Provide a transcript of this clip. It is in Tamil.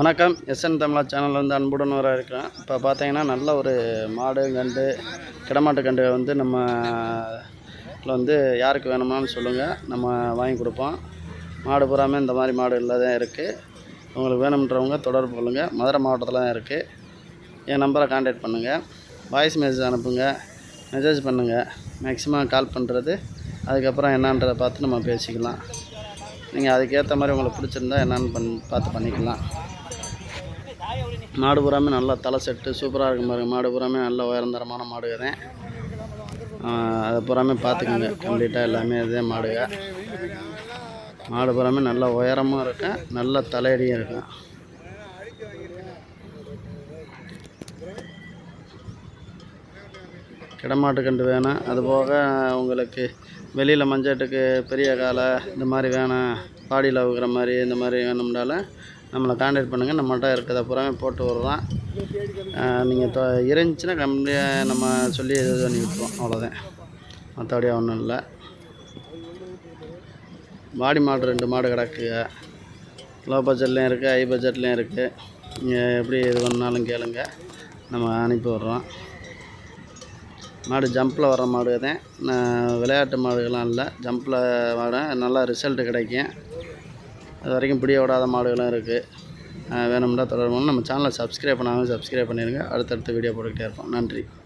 வணக்கம். எஸ்என் தமிழா சேனல் வந்து அன்புடன் வர இருக்கிறேன். இப்போ பார்த்தீங்கன்னா நல்ல ஒரு மாடு கண்டு கிடமாட்டு கண்டு வந்து நம்ம வந்து யாருக்கு வேணுமான்னு சொல்லுங்கள் நம்ம வாங்கி கொடுப்போம். மாடு பூராமே இந்த மாதிரி மாடு தான் இருக்குது உங்களுக்கு வேணுன்றவங்க தொடர்பு கொள்ளுங்கள் மதுரை மாவட்டத்தில் தான் இருக்குது என் நம்பரை காண்டாக்ட் பண்ணுங்கள் வாய்ஸ் மெசேஜ் அனுப்புங்க. மெசேஜ் பண்ணுங்கள் மேக்ஸிமம் கால் பண்ணுறது அதுக்கப்புறம் என்னன்றதை பார்த்து நம்ம பேசிக்கலாம். நீங்கள் அதுக்கேற்ற மாதிரி உங்களுக்கு பிடிச்சிருந்தா என்னென்னு பண் பார்த்து பண்ணிக்கலாம். மாடு பூராமே நல்லா தலை செட்டு சூப்பராக இருக்கும் பாருங்க. மாடு பூராமே நல்ல உயர்ந்தரமான மாடுக தான் அதை பூராமே பார்த்துக்குங்க. கம்ப்ளீட்டாக எல்லாமே இதே மாடுக. மாடு பூராமே நல்ல உயரமும் இருக்கும் நல்ல தலையடியும் இருக்கும் கிடமாட்டு கண்டு வேணும். அதுபோக உங்களுக்கு வெளியில் மஞ்சட்டுக்கு பெரிய காலை இந்த மாதிரி வேணும். பாடியில் அவுக்கிற மாதிரி இந்த மாதிரி வேணும்னாலும் நம்மளை காண்டாக்ட் பண்ணுங்கள் நம்மள்கிட்ட இருக்கிறத பூராமே போட்டு விட்றோம். நீங்கள் தொ இருந்துச்சுன்னா கம்மியாக நம்ம சொல்லி இது பண்ணி விட்டுருவோம் அவ்வளோதான் மற்றபடியாக ஒன்றும் இல்லை. பாடி மாடு ரெண்டு மாடு கிடக்குங்க லோ பட்ஜெட்லேயும் இருக்குது ஹை பட்ஜெட்லேயும் இருக்குது நீங்கள் எப்படி இது பண்ணாலும் கேளுங்க. நம்ம அனுப்பி விட்றோம். மாடு ஜம்பில் வர மாடு தான். விளையாட்டு மாடுகள்லாம் இல்லை. ஜம்பில் மாடு நல்லா ரிசல்ட்டு கிடைக்கும். அது வரைக்கும் பிடிய விடாத மாடுகளும் இருக்குது வேணும்னா தொடர்பு நம்ம சேனலை சப்ஸ்கிரைப் பண்ணாமல் சப்ஸ்கிரைப் பண்ணிடுங்க அடுத்தடுத்த வீடியோ போட்டுக்கிட்டே இருப்போம். நன்றி.